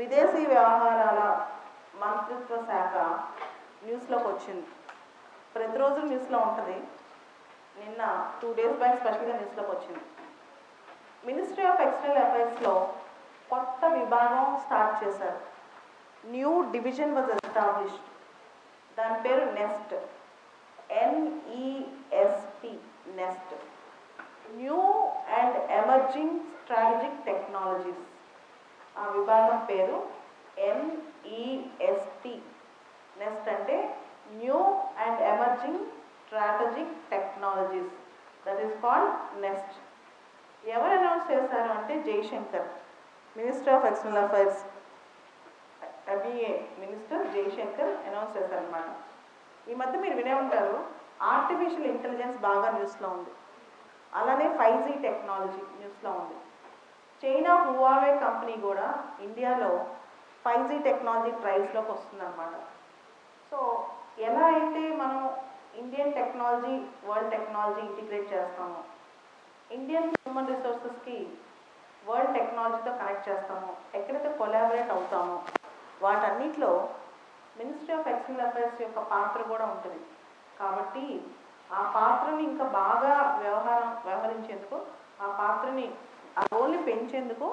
విదేశీ వ్యవహారాల మంత్రిత్వ శాఖ న్యూస్లోకి వచ్చింది. ప్రతిరోజు న్యూస్లో ఉంటుంది. నిన్న టూ డేస్ బ్యాక్ స్పెషల్గా న్యూస్లోకి వచ్చింది. మినిస్ట్రీ ఆఫ్ ఎక్స్టర్నల్ అఫైర్స్లో కొత్త విభాగం స్టార్ట్ చేశారు. New division was established. దాని పేరు nest NEST nest new and emerging strategic technologies ఆ విభాగం పేరు ఎన్ఈఎస్టి నెస్ట్ అంటే new and emerging strategic technologies that is called nest ఎవరు అనౌన్స్ చేశారు అంటే Jaishankar minister of external affairs MEA minister Jaishankar announce చేశారనమాట ఈ మధ్య మీరు వినే ఉంటారు ఆర్టిఫిషియల్ ఇంటెలిజెన్స్ బాగా న్యూస్లో ఉంది. అలానే ఫైవ్ జీ టెక్నాలజీ న్యూస్లో ఉంది. చైనా హువావే కంపెనీ కూడా ఇండియాలో ఫైవ్ జీ టెక్నాలజీ ట్రయల్స్లోకి వస్తుందన్నమాట. సో ఎలా అయితే మనం Indian technology world technology integrate చేస్తామో ఇండియన్ హ్యూమన్ రిసోర్సెస్కి వరల్డ్ టెక్నాలజీతో కనెక్ట్ చేస్తామో ఎక్కడైతే కొలాబరేట్ అవుతామో వాటన్నిటిలో మినిస్ట్రీ ఆఫ్ ఎక్స్టర్నల్ అఫైర్స్ యొక్క పాత్ర కూడా ఉంటుంది. కాబట్టి ఆ పాత్రని ఇంకా బాగా వ్యవహారం వ్యవహరించేందుకు ఆ పాత్రని ఆ రోల్ని పెంచేందుకు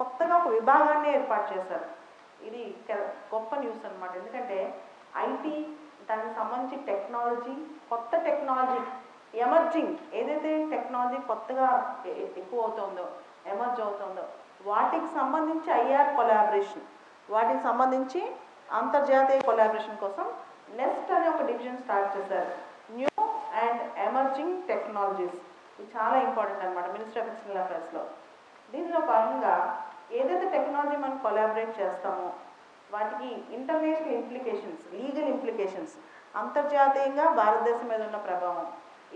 కొత్తగా ఒక విభాగాన్ని ఏర్పాటు చేశారు. ఇది గొప్ప న్యూస్ అనమాట ఎందుకంటే ఐటీ దానికి సంబంధించి టెక్నాలజీ కొత్త టెక్నాలజీ ఎమర్జింగ్ ఏదైతే టెక్నాలజీ కొత్తగా ఎక్కువ అవుతుందో ఎమర్జ్ అవుతుందో వాటికి సంబంధించి ఐఆర్ కొలాబరేషన్ వాటికి సంబంధించి అంతర్జాతీయ కొలాబరేషన్ కోసం నెస్ట్ అనే ఒక డివిజన్ స్టార్ట్ చేశారు. New and emerging technologies. ఇది చాలా ఇంపార్టెంట్ అనమాట మినిస్టర్ ఆఫ్ ఎక్స్టర్నల్ అఫేర్స్లో. దీనిలో భాగంగా ఏదైతే టెక్నాలజీ మనం కొలాబరేట్ చేస్తామో వాటికి ఇంటర్నేషనల్ ఇంప్లికేషన్స్ లీగల్ ఇంప్లికేషన్స్ అంతర్జాతీయంగా భారతదేశం మీద ఉన్న ప్రభావం.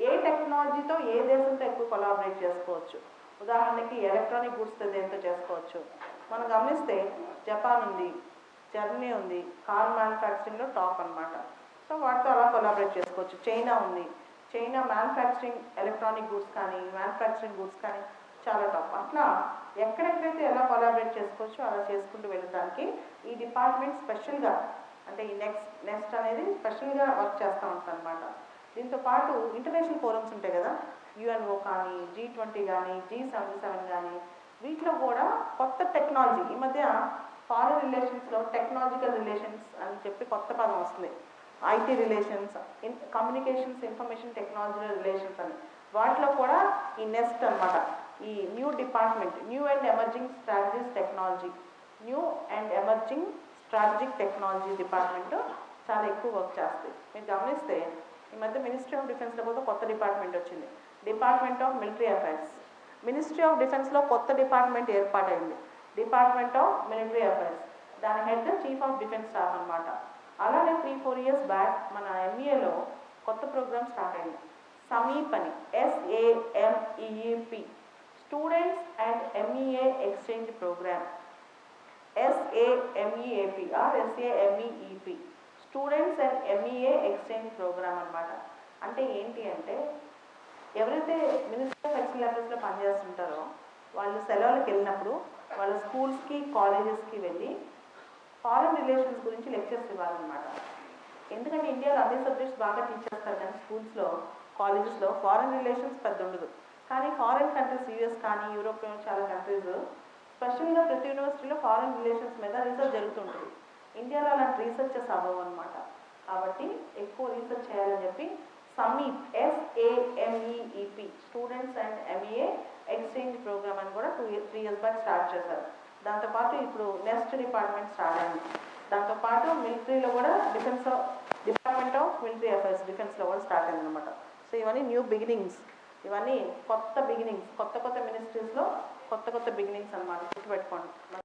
ఏ టెక్నాలజీతో ఏ దేశంతో ఎక్కువ కొలాబరేట్ చేసుకోవచ్చు? ఉదాహరణకి ఎలక్ట్రానిక్ గుడ్స్తో దేంతో చేసుకోవచ్చు? మనం గమనిస్తే జపాన్ ఉంది జర్మనీ ఉంది కార్ మ్యానుఫ్యాక్చరింగ్లో టాప్ అన్నమాట. సో వాటితో అలా కొలాబరేట్ చేసుకోవచ్చు. చైనా ఉంది. చైనా మ్యానుఫ్యాక్చరింగ్ ఎలక్ట్రానిక్ గూడ్స్ కానీ మ్యానుఫ్యాక్చరింగ్ గూడ్స్ కానీ చాలా టాప్ అట్లా ఎక్కడెక్కడైతే ఎలా కొలాబరేట్ చేసుకోవచ్చో అలా చేసుకుంటూ వెళ్ళడానికి ఈ డిపార్ట్మెంట్ స్పెషల్గా అంటే ఈ నెక్స్ట్ నెక్స్ట్ అనేది స్పెషల్గా వర్క్ చేస్తూ ఉంటుందన్నమాట. దీంతో పాటు ఇంటర్నేషనల్ ఫోరమ్స్ ఉంటాయి కదా యుఎన్ఓ కానీ జీ ట్వంటీ కానీ జీ సెవెంటీ సెవెన్ కానీ వీటిలో కూడా కొత్త టెక్నాలజీ ఈ మధ్య ఫారెన్ రిలేషన్స్లో టెక్నాలజికల్ రిలేషన్స్ అని చెప్పి కొత్త పదం వస్తుంది. IT relations in communications information technology relations అని. వాటిలో కూడా ఈ నెస్ట్ అన్నమాట. ఈ new department new and emerging strategies technology new and emerging strategic technology department చాలా ఎక్కువ వర్క్ చేస్తుంది. మీరు గమనిస్తే ఈ మధ్య మినిస్ట్రీ ఆఫ్ డిఫెన్స్లో కూడా కొత్త డిపార్ట్మెంట్ వచ్చింది. Department of military affairs ministry of డిఫెన్స్లో కొత్త డిపార్ట్మెంట్ ఏర్పాటైంది. డిపార్ట్మెంట్ ఆఫ్ మిలిటరీ అఫైర్స్ దాని head chief of defence staff అనమాట అలానే త్రీ ఫోర్ ఇయర్స్ బ్యాక్ మన ఎంఈఏలో కొత్త ప్రోగ్రామ్ స్టార్ట్ అయింది. సమీపని SAMEEP students and MEA exchange programme SAMEAP or SAMEEP students and MEA exchange programme అన్నమాట. అంటే ఏంటి అంటే ఎవరైతే మినిస్టర్ ఆఫ్ ఎక్స్టర్నల్ అఫేర్స్లో పనిచేస్తుంటారో వాళ్ళు సెలవులకు వెళ్ళినప్పుడు వాళ్ళ స్కూల్స్కి కాలేజెస్కి వెళ్ళి ఫారెన్ రిలేషన్స్ గురించి లెక్చర్స్ ఇవ్వాలన్నమాట. ఎందుకంటే ఇండియాలో అన్ని సబ్జెక్ట్స్ బాగా టీచ్ చేస్తారు కానీ స్కూల్స్లో కాలేజెస్లో ఫారెన్ రిలేషన్స్ పెద్ద ఉండదు కానీ ఫారిన్ కంట్రీస్ యూఎస్ కానీ యూరోప్ చాలా కంట్రీస్ స్పెషల్గా ప్రతి యూనివర్సిటీలో ఫారిన్ రిలేషన్స్ మీద రీసెర్చ్ జరుగుతుంటుంది. ఇండియాలో అలాంటి రీసెర్చెస్ అవ్వవు అనమాట కాబట్టి ఎక్కువ రీసెర్చ్ చేయాలని చెప్పి SAMEEP S A M E E P students and MEA exchange program అని కూడా two year three years back start చేశారు దాంతోపాటు ఇప్పుడు నెక్స్ట్ డిపార్ట్మెంట్ స్టార్ట్ అయింది. దాంతోపాటు మిలిటరీలో కూడా defence department of military affairs డిఫెన్స్లో కూడా స్టార్ట్ అయింది అనమాట సో ఇవన్నీ న్యూ బిగినింగ్స్ ఇవన్నీ కొత్త బిగినింగ్స్ కొత్త కొత్త మినిస్ట్రీస్లో కొత్త కొత్త బిగినింగ్స్ అనమాట గుర్తుపెట్టుకోండి.